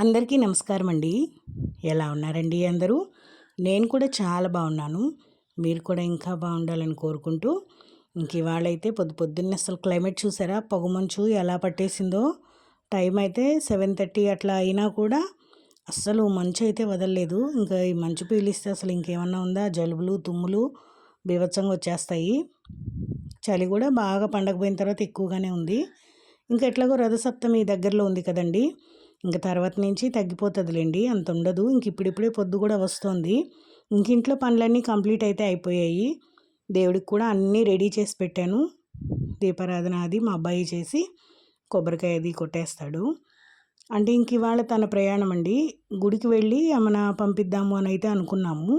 అందరికీ నమస్కారం అండి ఎలా ఉన్నారండి అందరూ? నేను కూడా చాలా బాగున్నాను. మీరు కూడా ఇంకా బాగుండాలని కోరుకుంటూ ఇంక ఇవాళైతే పొద్దు పొద్దున్నే అసలు క్లైమేట్ చూసారా? పొగమంచు ఎలా పట్టేసిందో? టైం అయితే సెవెన్ థర్టీ అట్లా అయినా కూడా అస్సలు మంచు అయితే వదలలేదు. ఇంకా ఈ మంచు పీలిస్తే అసలు ఇంకేమన్నా ఉందా? జలుబులు తుమ్ములు బీభత్సంగా వచ్చేస్తాయి. చలి కూడా బాగా పండగపోయిన తర్వాత ఎక్కువగానే ఉంది. ఇంకా ఎట్లాగో రథసప్తమి దగ్గరలో ఉంది కదండీ. ఇంక తర్వాత నుంచి తగ్గిపోతుందిలేండి. అంత ఉండదు ఇంక ఇప్పుడిప్పుడే పొద్దు కూడా వస్తుంది. ఇంక ఇంట్లో పనులన్నీ కంప్లీట్ అయితే అయిపోయాయి. దేవుడికి కూడా అన్నీ రెడీ చేసి పెట్టాను. దీపారాధన అది మా అబ్బాయి చేసి కొబ్బరికాయ అది కొట్టేస్తాడు. అంటే ఇంక ఇవాళ తన ప్రయాణం అండి. గుడికి వెళ్ళి ఏమైనా పంపిద్దాము అని అయితే అనుకున్నాము.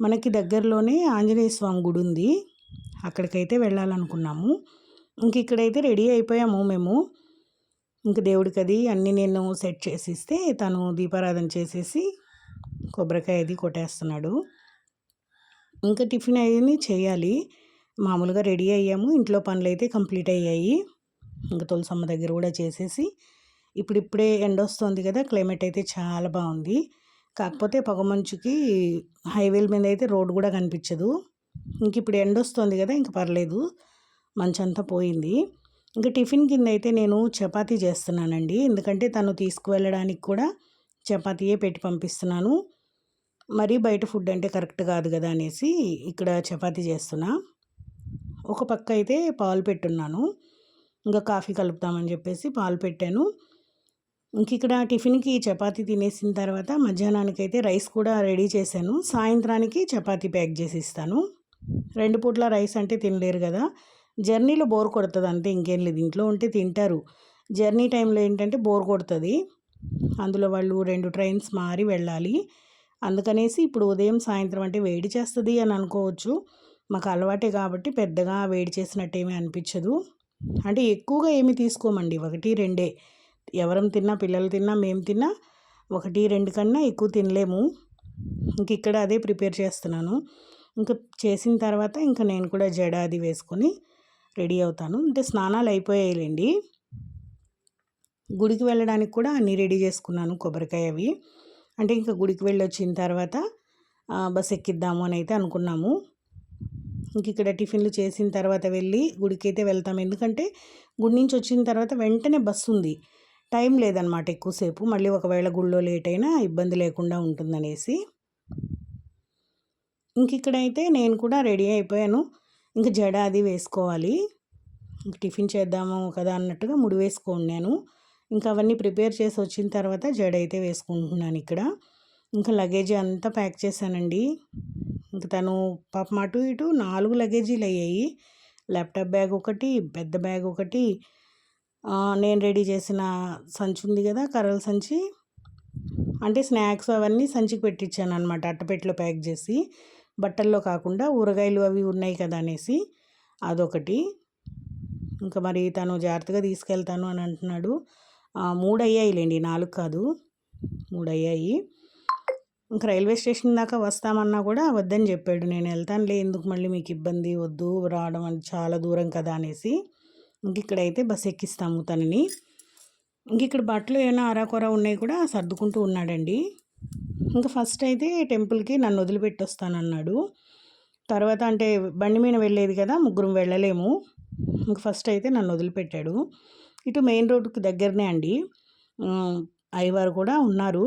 మనకి దగ్గరలోనే ఆంజనేయ స్వామి గుడి ఉంది. అక్కడికైతే వెళ్ళాలనుకున్నాము. ఇంక ఇక్కడైతే రెడీ అయిపోయాము మేము. ఇంక దేవుడికి అది అన్నీ నేను సెట్ చేసి ఇస్తే తను దీపారాధన చేసేసి కొబ్బరికాయ అది కొట్టేస్తున్నాడు. ఇంకా టిఫిన్ అయ్యి చేయాలి. మామూలుగా రెడీ అయ్యాము. ఇంట్లో పనులు అయితే కంప్లీట్ అయ్యాయి. ఇంకా తులసమ్మ దగ్గర కూడా చేసేసి ఇప్పుడిప్పుడే ఎండ వస్తుంది కదా క్లైమేట్ అయితే చాలా బాగుంది. కాకపోతే పొగమంచుకి హైవేల మీద అయితే రోడ్ కూడా కనిపించదు. ఇంక ఇప్పుడు ఎండ వస్తుంది కదా ఇంక పర్లేదు. మంచంతా పోయింది. ఇంకా టిఫిన్ కింద అయితే నేను చపాతీ చేస్తున్నానండి. ఎందుకంటే తను తీసుకువెళ్ళడానికి కూడా చపాతీయే పెట్టి పంపిస్తున్నాను. మరీ బయట ఫుడ్ అంటే కరెక్ట్ కాదు కదా అనేసి ఇక్కడ చపాతీ చేస్తున్నా. ఒక పక్క అయితే పాలు పెట్టున్నాను. ఇంకా కాఫీ కలుపుతామని చెప్పేసి పాలు పెట్టాను. ఇంక ఇక్కడ టిఫిన్కి చపాతీ తినేసిన తర్వాత మధ్యాహ్నానికి అయితే రైస్ కూడా రెడీ చేశాను. సాయంత్రానికి చపాతీ ప్యాక్ చేసి ఇస్తాను. రెండు పూట్ల రైస్ అంటే తినలేరు కదా. జర్నీలో బోర్ కొడుతుంది అంతే ఇంకేం లేదు. ఇంట్లో ఉంటే తింటారు. జర్నీ టైంలో ఏంటంటే బోర్ కొడుతుంది. అందులో వాళ్ళు రెండు ట్రైన్స్ మారి వెళ్ళాలి. అందుకనేసి ఇప్పుడు ఉదయం సాయంత్రం అంటే వేడి చేస్తుంది అని అనుకోవచ్చు. మాకు అలవాటే కాబట్టి పెద్దగా వేడి చేసినట్టు ఏమీ అనిపించదు. అంటే ఎక్కువగా ఏమి తీసుకోమండి. ఒకటి రెండే. ఎవరం తిన్నా పిల్లలు తిన్నా మేము తిన్నా ఒకటి రెండు కన్నా ఎక్కువ తినలేము. ఇంక ఇక్కడ అదే ప్రిపేర్ చేస్తున్నాను. ఇంకా చేసిన తర్వాత ఇంకా నేను కూడా జడ అది వేసుకొని రెడీ అవుతాను. అంటే స్నానాలు అయిపోయాయిలేండి. గుడికి వెళ్ళడానికి కూడా అన్నీ రెడీ చేసుకున్నాను కొబ్బరికాయ అవి. అంటే ఇంకా గుడికి వెళ్ళి వచ్చిన తర్వాత బస్ ఎక్కిద్దాము అని అయితే అనుకున్నాము. ఇంక ఇక్కడ టిఫిన్లు చేసిన తర్వాత వెళ్ళి గుడికి అయితే వెళ్తాం. ఎందుకంటే గుడి నుంచి వచ్చిన తర్వాత వెంటనే బస్సు ఉంది. టైం లేదనమాట ఎక్కువసేపు. మళ్ళీ ఒకవేళ గుళ్ళో లేట్ అయినా ఇబ్బంది లేకుండా ఉంటుందనేసి. ఇంక ఇక్కడైతే నేను కూడా రెడీ అయిపోయాను. ఇంకా జడ అది వేసుకోవాలి. టిఫిన్ చేద్దాము కదా అన్నట్టుగా ముడి వేసుకోండి నేను. ఇంకా అవన్నీ ప్రిపేర్ చేసి వచ్చిన తర్వాత జడ అయితే వేసుకుంటున్నాను ఇక్కడ. ఇంకా లగేజ్ అంతా ప్యాక్ చేశానండి. ఇంకా తను పాపం అటు ఇటు నాలుగు లగేజీలు అయ్యాయి. ల్యాప్టాప్ బ్యాగ్ ఒకటి పెద్ద బ్యాగ్ ఒకటి. నేను రెడీ చేసిన సంచి ఉంది కదా కర్రల సంచి. అంటే స్నాక్స్ అవన్నీ సంచికి పెట్టించాను అనమాట అట్టపెట్టలో ప్యాక్ చేసి. బట్టల్లో కాకుండా ఊరగాయలు అవి ఉన్నాయి కదా అనేసి అదొకటి. ఇంకా మరి తను జాగ్రత్తగా తీసుకెళ్తాను అని అంటున్నాడు. మూడు అయ్యాయిలేండి నాలుగు కాదు మూడు అయ్యాయి ఇంకా రైల్వే స్టేషన్ దాకా వస్తామన్నా కూడా వద్దని చెప్పాడు. నేను వెళ్తానులే ఎందుకు మళ్ళీ మీకు ఇబ్బంది వద్దు రావడం అని చాలా దూరం కదా అనేసి. ఇంక ఇక్కడైతే బస్ ఎక్కిస్తాము తనని. ఇంక ఇక్కడ బట్టలు ఏమైనా అరాకొర ఉన్నాయి కూడా సర్దుకుంటూ ఉన్నాడండి. ఇంకా ఫస్ట్ అయితే టెంపుల్కి నన్ను వదిలిపెట్టి వస్తానన్నాడు తర్వాత అంటే బండి మీద వెళ్ళేది కదా ముగ్గురం వెళ్ళలేము. ఇంక ఫస్ట్ అయితే నన్ను వదిలిపెట్టాడు. ఇటు మెయిన్ రోడ్డుకి దగ్గరనే అండి. అయ్యవారు కూడా ఉన్నారు.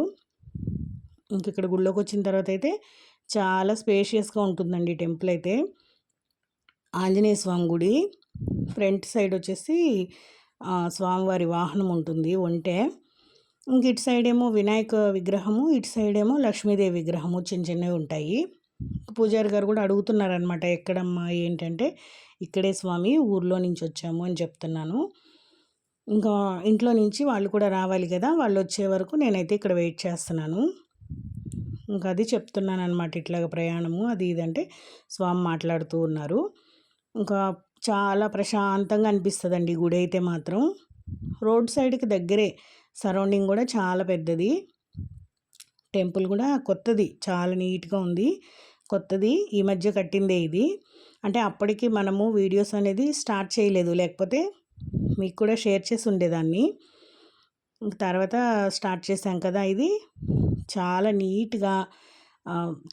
ఇంక ఇక్కడ గుళ్ళోకి వచ్చిన తర్వాత అయితే చాలా స్పేషియస్గా ఉంటుందండి టెంపుల్ అయితే. ఆంజనేయ స్వామి గుడి ఫ్రంట్ సైడ్ వచ్చేసి స్వామివారి వాహనం ఉంటుంది ఒంటే. ఇంక ఇటు సైడ్ ఏమో వినాయక విగ్రహము ఇటు సైడ్ ఏమో లక్ష్మీదేవి విగ్రహము చిన్న చిన్నవి ఉంటాయి. పూజారి గారు కూడా అడుగుతున్నారనమాట ఎక్కడమ్మా ఏంటంటే ఇక్కడే స్వామి ఊర్లో నుంచి వచ్చాము అని చెప్తున్నాను. ఇంకా ఇంట్లో నుంచి వాళ్ళు కూడా రావాలి కదా వాళ్ళు వచ్చే వరకు నేనైతే ఇక్కడ వెయిట్ చేస్తున్నాను. ఇంకా అది చెప్తున్నాను అనమాట ఇట్లాగ ప్రయాణము అది ఇదంటే స్వామి మాట్లాడుతూ ఉన్నారు. ఇంకా చాలా ప్రశాంతంగా అనిపిస్తుందండి గుడి అయితే మాత్రం. రోడ్ సైడ్కి దగ్గరే సరౌండింగ్ కూడా చాలా పెద్దది. టెంపుల్ కూడా కొత్తది చాలా నీట్గా ఉంది. కొత్తది. ఈ మధ్య కట్టిందే ఇది. అంటే అప్పటికి మనము వీడియోస్ అనేది స్టార్ట్ చేయలేదు. లేకపోతే మీకు కూడా షేర్ చేసి ఉండేదాన్ని. తర్వాత స్టార్ట్ చేశాం కదా ఇది. చాలా నీట్గా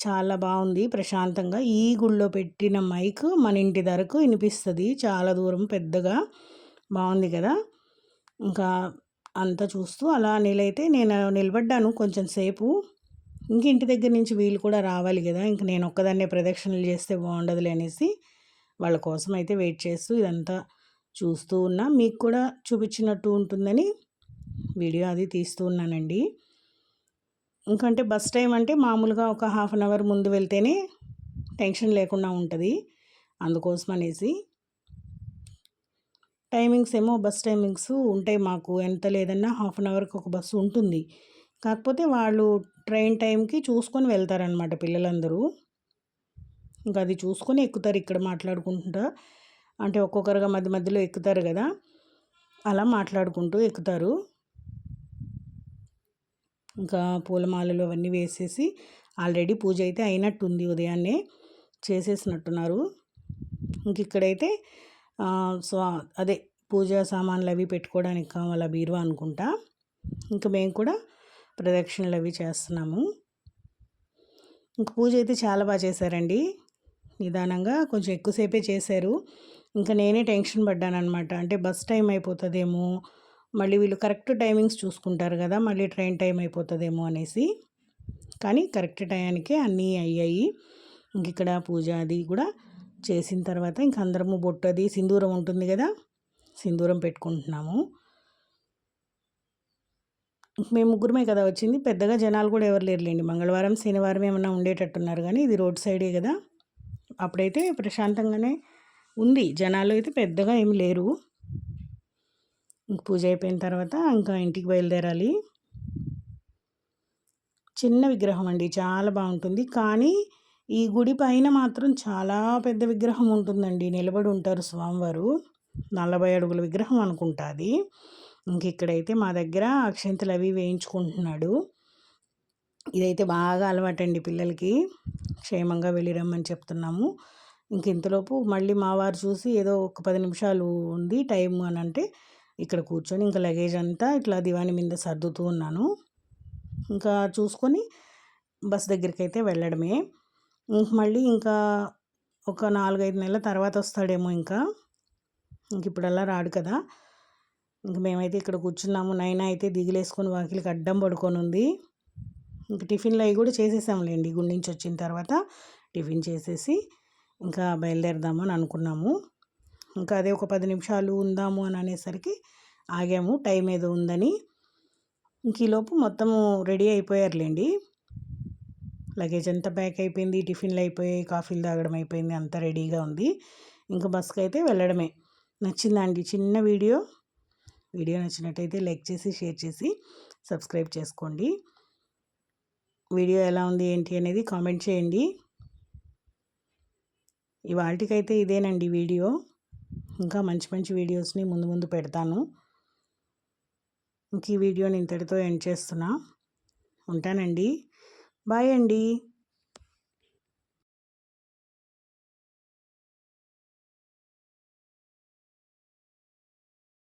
చాలా బాగుంది. ప్రశాంతంగా. ఈ గుళ్ళో పెట్టిన మైక్ మన ఇంటి ధరకు వినిపిస్తుంది. చాలా దూరం పెద్దగా. బాగుంది కదా. ఇంకా అంతా చూస్తూ అలా నిలైతే నేను నిలబడ్డాను కొంచెం సేపు. ఇంక ఇంటి దగ్గర నుంచి వీళ్ళు కూడా రావాలి కదా ఇంక నేను ఒక్కదాన్నే ప్రదక్షిణలు చేస్తే బాగుండదులే అనేసి వాళ్ళ కోసం అయితే వెయిట్ చేస్తూ ఇదంతా చూస్తూ ఉన్నా. మీకు కూడా చూపించినట్టు ఉంటుందని వీడియో అది తీస్తూ ఉన్నానండి. ఇంకంటే బస్ టైం అంటే మామూలుగా ఒక హాఫ్ అన్ అవర్ ముందు వెళ్తేనే టెన్షన్ లేకుండా ఉంటుంది. అందుకోసం అనేసి టైమింగ్స్ ఏమో బస్ టైమింగ్స్ ఉంటాయి మాకు. ఎంత లేదన్నా హాఫ్ అన్ అవర్కి ఒక బస్సు ఉంటుంది. కాకపోతే వాళ్ళు ట్రైన్ టైంకి చూసుకొని వెళ్తారనమాట పిల్లలందరూ. ఇంకా అది చూసుకొని ఎక్కుతారు ఇక్కడ మాట్లాడుకుంటా. అంటే ఒక్కొక్కరుగా మధ్య మధ్యలో ఎక్కుతారు కదా. అలా మాట్లాడుకుంటూ ఎక్కుతారు. ఇంకా పూలమాలలు అవన్నీ వేసేసి ఆల్రెడీ పూజ అయితే అయినట్టుంది ఉదయాన్నే. చేసేసినట్టున్నారు. ఇంక ఇక్కడైతే సో అదే పూజా సామాన్లు అవి పెట్టుకోవడానికి కావాలా బీరువా అనుకుంటా. ఇంకా మేము కూడా ప్రదక్షిణలు అవి చేస్తున్నాము. ఇంక పూజ అయితే చాలా బాగా చేశారండి. నిదానంగా కొంచెం ఎక్కువసేపే చేశారు. ఇంకా నేనే టెన్షన్ పడ్డాను అనమాట అంటే బస్ టైం అయిపోతుందేమో మళ్ళీ వీళ్ళు కరెక్ట్ టైమింగ్స్ చూసుకుంటారు కదా మళ్ళీ ట్రైన్ టైం అయిపోతుందేమో అనేసి. కానీ కరెక్ట్ టైంకే అన్నీ అయ్యాయి. ఇంక ఇక్కడ పూజ అది కూడా చేసిన తర్వాత ఇంక అందరము బొట్టు అది సింధూరం ఉంటుంది కదా? సింధూరం పెట్టుకుంటున్నాము. మేము ముగ్గురమే కదా వచ్చింది. పెద్దగా జనాలు కూడా ఎవరు లేరులేండి. మంగళవారం శనివారం ఏమన్నా ఉండేటట్టున్నారు కానీ ఇది రోడ్ సైడే కదా. అప్పుడైతే ప్రశాంతంగానే ఉంది. జనాలు అయితే పెద్దగా ఏమి లేరు. ఇంక పూజ అయిపోయిన తర్వాత ఇంకా ఇంటికి బయలుదేరాలి. చిన్న విగ్రహం అండి. చాలా బాగుంటుంది. కానీ ఈ గుడి పైన మాత్రం చాలా పెద్ద విగ్రహం ఉంటుందండి. నిలబడి ఉంటారు స్వామివారు. నలభై అడుగుల విగ్రహం అనుకుంటా అది. ఇంక ఇక్కడైతే మా దగ్గర అక్షంతలు అవి వేయించుకుంటున్నాడు. ఇదైతే బాగా అలవాటండి పిల్లలకి. క్షేమంగా వెళ్ళిరమ్మని చెప్తున్నాము. ఇంక ఇంతలోపు మళ్ళీ మా వారు చూసి ఏదో ఒక పది నిమిషాలు ఉంది టైం అని అంటే ఇక్కడ కూర్చొని ఇంకా లగేజ్ అంతా ఇట్లా దివాణి మీద సర్దుతూ ఉన్నాను. ఇంకా చూసుకొని బస్ దగ్గరికి అయితే వెళ్ళడమే. ఇంక మళ్ళీ ఇంకా ఒక నాలుగైదు నెలల తర్వాత వస్తాడేమో ఇంకా. ఇంక ఇప్పుడల్లా రాడు కదా. ఇంక మేమైతే ఇక్కడ కూర్చున్నాము. నైనా అయితే దిగులేసుకొని వాకిలికి అడ్డం పడుకొని ఉంది ఇంక టిఫిన్లు అవి కూడా చేసేసాములేండి గుడి నుంచి వచ్చిన తర్వాత టిఫిన్ చేసేసి ఇంకా బయలుదేరదామని అనుకున్నాము. ఇంకా అదే ఒక పది నిమిషాలు ఉందాము అని అనేసరికి ఆగాము. టైం ఏదో ఉందని. ఇంక ఈలోపు మొత్తము రెడీ అయిపోయారులేండి. లగేజ్ అంతా ప్యాక్ అయిపోయింది టిఫిన్లు అయిపోయాయి కాఫీలు తాగడం అయిపోయింది అంతా రెడీగా ఉంది. ఇంకా బస్కి అయితే వెళ్ళడమే. నచ్చిందండి చిన్న వీడియో. వీడియో నచ్చినట్టయితే లైక్ చేసి షేర్ చేసి సబ్స్క్రైబ్ చేసుకోండి. వీడియో ఎలా ఉంది ఏంటి అనేది కామెంట్ చేయండి. ఇవాళకైతే ఇదేనండి వీడియో. ఇంకా మంచి మంచి వీడియోస్ని ముందు ముందు పెడతాను. ఇంక ఈ వీడియోని ఇంతటితో ఎండ్ చేస్తున్నా. ఉంటానండి. బాయ్ అండి